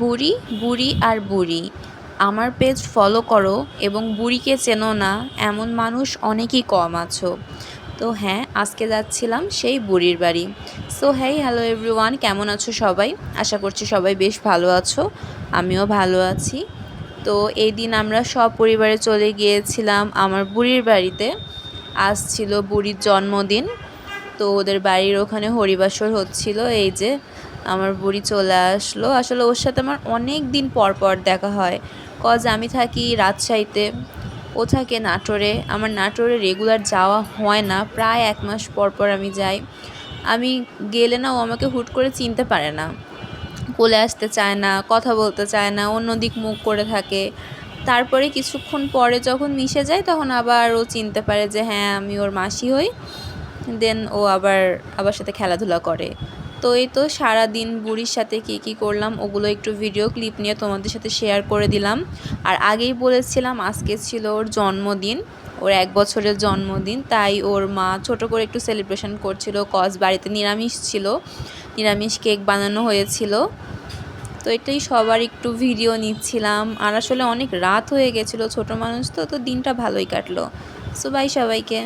বুড়ি বুড়ি আর বুড়ি। আমার পেজ ফলো করো এবং বুড়িকে চেনো না, এমন মানুষ অনেকই কম আছো। তো হ্যাঁ আজকে যাচ্ছিলাম সেই বুড়ির বাড়ি। সো হ্যাঁ হ্যালো এভরিওয়ান কেমন আছো সবাই? আশা করছি সবাই বেশ ভালো আছো, আমিও ভালো আছি। তো এই দিন আমরা সব পরিবারে চলে গিয়েছিলাম আমার বুড়ির বাড়িতে। আজ ছিল বুড়ির জন্মদিন। তো ওদের বাড়ির ওখানে হরিবাসর হচ্ছিল, এই যে আমার বুড়ি চলে আসলো। আসলে ওর সাথে আমার অনেক দিন পর পর দেখা হয়। কজ আমি থাকি রাজশাহীতে, ও থাকে নাটোরে। আমার নাটোরে রেগুলার যাওয়া হয় না, প্রায় এক মাস পর পর আমি যাই। আমি গেলে না ও আমাকে হুট করে চিনতে পারে না। কোলে আসতে চায় না, কথা বলতে চায় না, অন্য দিক মুখ করে থাকে। তারপরে কিছুক্ষণ পরে যখন মিশে যায়, তখন আবার ও চিনতে পারে যে হ্যাঁ আমি ওর মাসি হই। দেন ও আবার আবার সাথে খেলাধুলা করে। তো এই তো সারা দিন বুড়ির সাথে কী কী করলাম ওগুলো একটু ভিডিও ক্লিপ নিয়ে তোমাদের সাথে শেয়ার করে দিলাম। আর আগেই বলেছিলাম আজকে ছিল ওর জন্মদিন, ওর এক বছরের জন্মদিন, তাই ওর মা ছোট করে একটু সেলিব্রেশন করছিল কজ বাড়িতে নিরামিষ ছিল, নিরামিষ কেক বানানো হয়েছিল। তো এটাই সবার একটু ভিডিও নিচ্ছিলাম। আর আসলে অনেক রাত হয়ে গেছিল, ছোট মানুষ তো তো দিনটা ভালোই কাটলো। সো বাই সবাইকে।